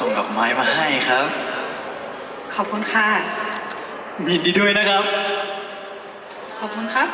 ส่งดอกไม้มาให้ครับ ขอบคุณค่ะยินดีด้วยนะครับ ขอบคุณครับ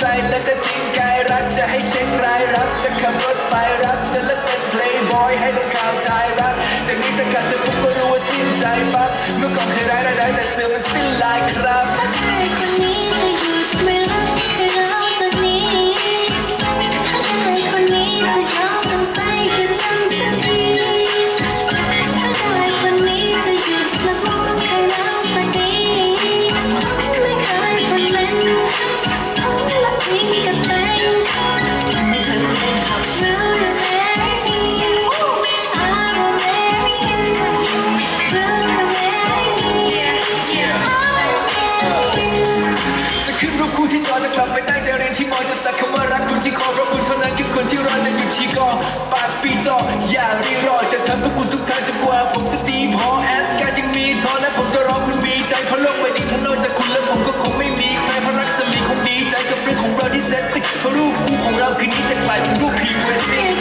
ใจและก็ทิ้งกายรักจะให้เช็ครายรับจะขับรถไปรับจะเลิกเป็นเพลย์บอยให้ลงข่าวใจรักจากนี้จะขัดเธอปุ๊บก็รู้ว่าสิ้นใจปั๊บเมื่อก่อนเคยร้ายร้ายร้ายแต่เสือมันสิ้นลายครับ รีรอจะทำเพื่อคุณทุกทางจะกว่า ผมจะดีพอแอสการยังมีทอและผมจะรอคุณมีใจเพราะโลกใบนี้ถ้านอกจากคุณแล้วผมก็คงไม่มีใครเพราะรักสมีคงดีใจกับเรื่องของเราที่เซตติเพราะรูปคู่ของเราคืนนี้จะกลายเป็นรูปพรีเวดดิ้ง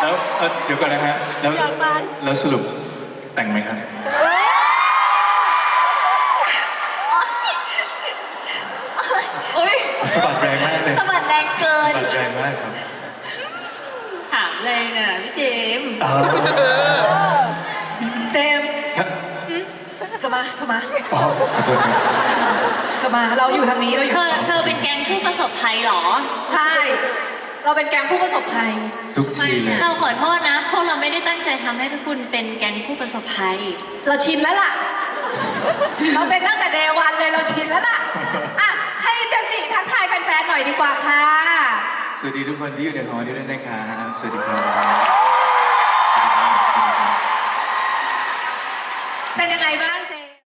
แล้วเอ่อเดี๋ยวก่อนนะฮะแล้วแล้วสรุปแต่งไหมครับโอ้ยสะบัดแรงมากเลยสะบัดแรงเกิสะน บัดแรงมากครับถามเลยน่ะพี่เจมส์อ๋อเจมส์ครับเธอมาเธอมาอ๋อขอโทษครับเธอมา เราอยู่ทางนี้ เราอยู่ เธอเธอเป็นแก๊งผู้ประสบภัยเหรอ ใช่ เราเป็นแก๊งผู้ประสบภัย ทุกทีเลย เราขอโทษนะพวกเราไม่ได้ตั้งใจทำให้ทุกคุณเป็นแก๊งผู้ประสบภัย เราชินแล้วล่ะ เราเป็นตั้งแต่เดวันเลยเราชินแล้วล่ะอะให้เจมส์จิทักทายแฟนๆหน่อยดีกว่าค่ะ สวัสดีทุกคนที่อยู่ในหอนี้ด้วยนะครับสวัสดีครับสวัสดีครับเป็นยังไงบ้าง